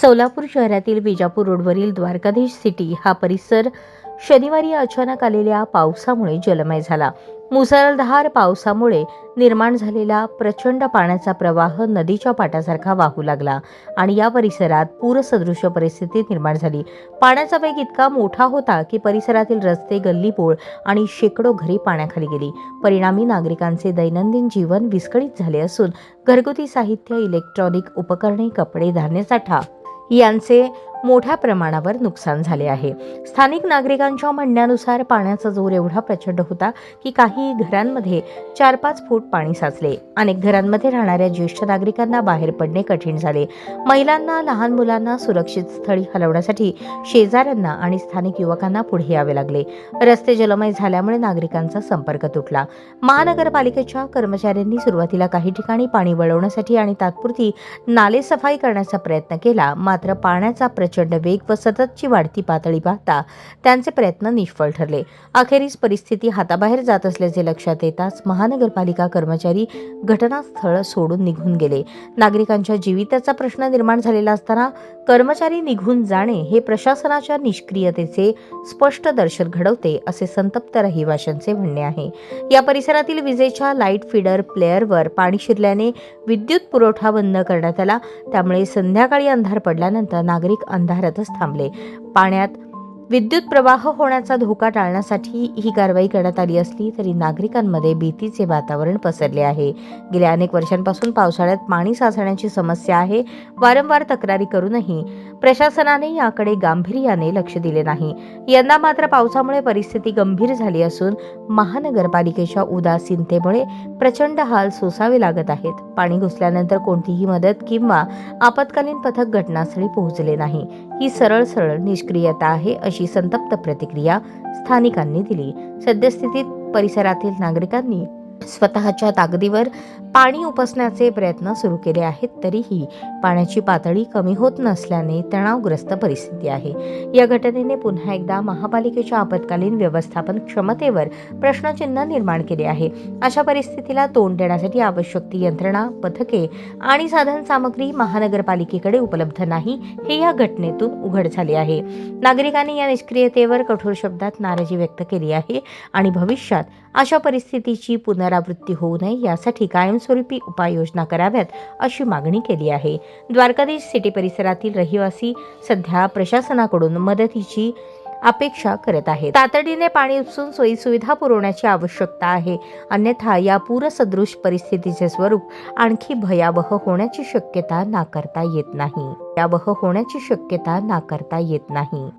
सोलापूर शहरातील विजापूर रोडवरील द्वारकाधीश सिटी हा परिसर शनिवारी अचानक आलेल्या पावसामुळे जलमय झाला. मुसळधार पावसामुळे निर्माण झालेला प्रचंड पाण्याचा प्रवाह नदीच्या पाटासारखा वाहू लागला आणि या परिसरात पूरसदृश परिस्थिती निर्माण झाली. पाण्याचा वेग इतका मोठा होता की परिसरातील रस्ते गल्लीपोळ आणि शेकडो घरी पाण्याखाली गेली. परिणामी नागरिकांचे दैनंदिन जीवन विस्कळीत झाले असून घरगुती साहित्य इलेक्ट्रॉनिक उपकरणे कपडे धान्यसाठा यांचे मोठ्या प्रमाणावर नुकसान झाले आहे. स्थानिक नागरिकांच्या म्हणण्यानुसार पाण्याचा जोर एवढा प्रचंड होता की काही घरांमध्ये चार पाच फूट पाणी साचले. अनेक घरांमध्ये राहणाऱ्या ज्येष्ठ नागरिकांना बाहेर पडणे कठीण झाले. महिलांना लहान मुलांना सुरक्षित स्थळी हलवण्यासाठी शेजाऱ्यांना आणि स्थानिक युवकांना पुढे यावे लागले. रस्ते जलमय झाल्यामुळे नागरिकांचा संपर्क तुटला. महानगरपालिकेच्या कर्मचाऱ्यांनी सुरुवातीला काही ठिकाणी पाणी वळवण्यासाठी आणि तात्पुरती नाले सफाई करण्याचा प्रयत्न केला. मात्र पाण्याचा प्रचंड वेग व सततची वाढती पातळी पाहता त्यांचे प्रयत्न निष्फळ ठरले. अखेरीस परिस्थिती हाताबाहेर जात असल्याचे लक्षात येताच महानगरपालिका कर्मचारी घटनास्थळ सोडून निघून गेले. नागरिकांच्या जीविताचा प्रश्न निर्माण झालेला असताना कर्मचारी निघून जाणे हे प्रशासनाच्या निष्क्रियतेचे स्पष्ट दर्शन घडवते असे संतप्त रहिवाशांचे म्हणणे आहे. या परिसरातील विजेच्या लाइट फीडर प्लेअरवर पाणी शिरल्याने विद्युत पुरवठा बंद करण्यात आला. त्यामुळे संध्याकाळी अंधार पडल्यानंतर नागरिक अंधारातच थांबले. पाण्यात विद्युत प्रवाह होण्याचा धोका टाळण्यासाठी ही कारवाई करण्यात आली असली तरी नागरिकांमध्ये भीतीचे वातावरण पसरले आहे. गेल्या अनेक वर्षांपासून पावसाळ्यात पाणी साचण्याची समस्या आहे. वारंवार तक्रारी करूनही प्रशासनाने याकडे गांभीर्याने लक्ष दिले नाही. यंदा मात्र पावसामुळे परिस्थिती गंभीर झाली असून महानगरपालिकेच्या उदासीनतेमुळे प्रचंड हाल सोसावे लागत आहेत. पाणी घुसल्यानंतर कोणतीही मदत किंवा आपत्कालीन पथक घटनास्थळी पोहोचले नाही. ही सरळ सरळ निष्क्रियता आहे अशी संतप्त प्रतिक्रिया स्थानिकांनी दिली. सद्यस्थितीत परिसरातील नागरिकांनी स्वतःच्या ताकदीवर पाणी उपसण्याचे प्रयत्न सुरू केले आहेत तरीही पाण्याची पातळी कमी होत नसल्याने तणावग्रस्त परिस्थिती आहे. या घटनेने पुन्हा एकदा महापालिकेच्या आपत्कालीन व्यवस्थापन क्षमतेवर प्रश्नचिन्ह निर्माण केले आहे. अशा परिस्थितीला तोंड देण्यासाठी आवश्यक ती यंत्रणा पथके आणि साधन सामग्री महानगरपालिकेकडे उपलब्ध नाही हे या घटनेतून उघड झाले आहे. नागरिकांनी या निष्क्रियतेवर कठोर शब्दात नाराजी व्यक्त केली आहे आणि भविष्यात अशा परिस्थितीची पुनरावृत्ती होऊ नये. यासाठी कायमस्वरूपी उपाययोजना कराव्यात अशी मागणी केली आहे. द्वारकाधीश सिटी परिसरातील रहिवासी सध्या प्रशासनाकडून मदतीची अपेक्षा करत आहेत. तातडीने पाणी उपसून सोयीसुविधा पुरवण्याची आवश्यकता आहे. अन्यथा या पूरसदृश परिस्थितीचे स्वरूप आणखी भयावह होण्याची शक्यता नाकारता येत नाही. भयावह होण्याची शक्यता नाकारता येत नाही.